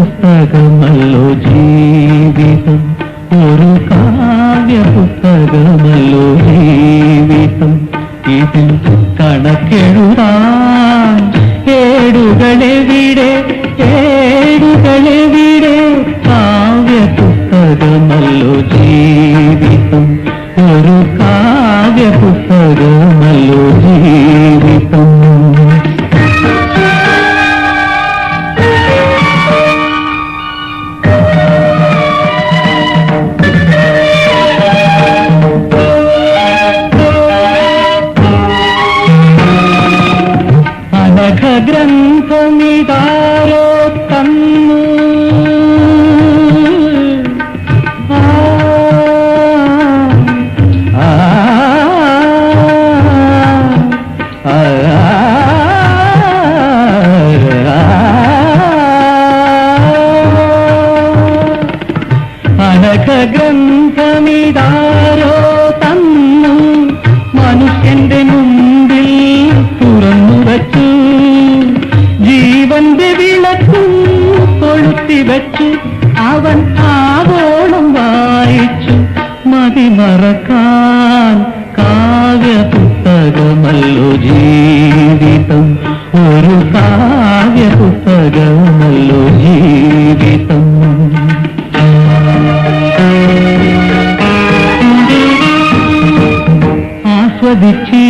പുസ്തകമല്ലോ ജീവിതം. ഒരു കാവ്യ പുസ്തകമല്ലോ ജീവിതം. ഇതിൽ കണക്കെഴുതാൻ ഏടുകളെവിടെ? ഏടുകളെവിടെ? കാവ്യ പുസ്തകമല്ലോ ജീവിതം. ഒരു കാവ്യ പുസ്തകം ഗ്രന്ഥമിതാരോ തന്നു ഗ്രന്ഥമിതാരോ കൊളുത്തി വെച്ച്. അവൻ ആവോളം വായിച്ചു. മതി മറക്കാൻ കാവ്യ പുസ്തകമല്ലോ ജീവിതം. ഒരു കാവ്യ പുസ്തകമല്ലോ ജീവിതം. ആസ്വദിച്ചിടണമോരോ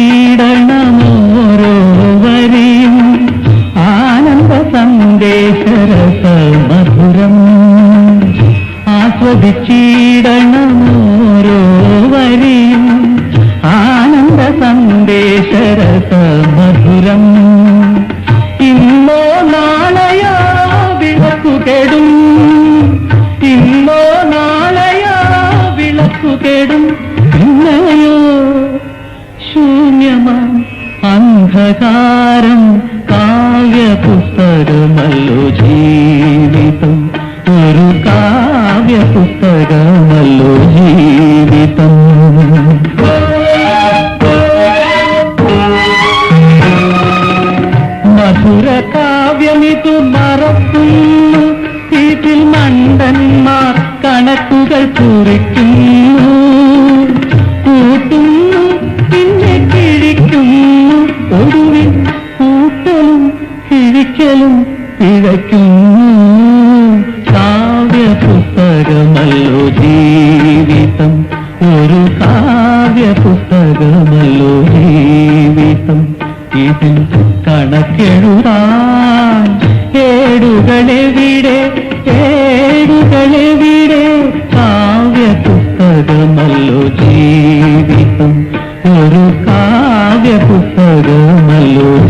ആസ്വദിച്ചിടണമോരോ വരിയും ആനന്ദ സന്ദേശരസ മധുരം ഇന്നോ നാളെയോ വിളക്കു കെടും ഇന്നോ നാളെയോ വിളക്കു കെടും ഇന്നയോ ശൂന്യമാം അന്ധകാരം. മധുര കാവ്യമിതു മറക്കുന്നു. വീട്ടിൽ മണ്ടന്മാർ കണക്കുകൾ കുറിക്കുന്നു. കൂട്ടുന്നു പിന്നെ കിഴിക്കുന്നു ഒടുവിൽ കൂട്ടലും കിഴിക്കലും പിഴയ്ക്കുന്നു. കാവ്യ പുസ്തകമല്ലോ ജീവിതം. ഒരു കാവ്യ പുസ്തകമല്ലോ ജീവിതം. ഇതിൽ കണക്കെഴുതാൻ ഏടുകളെവിടെ ഏടുകളെവിടെ? കാവ്യ പുസ്തകമല്ലോ ജീവിതം. ഒരു കാവ്യ പുസ്തകമല്ലോ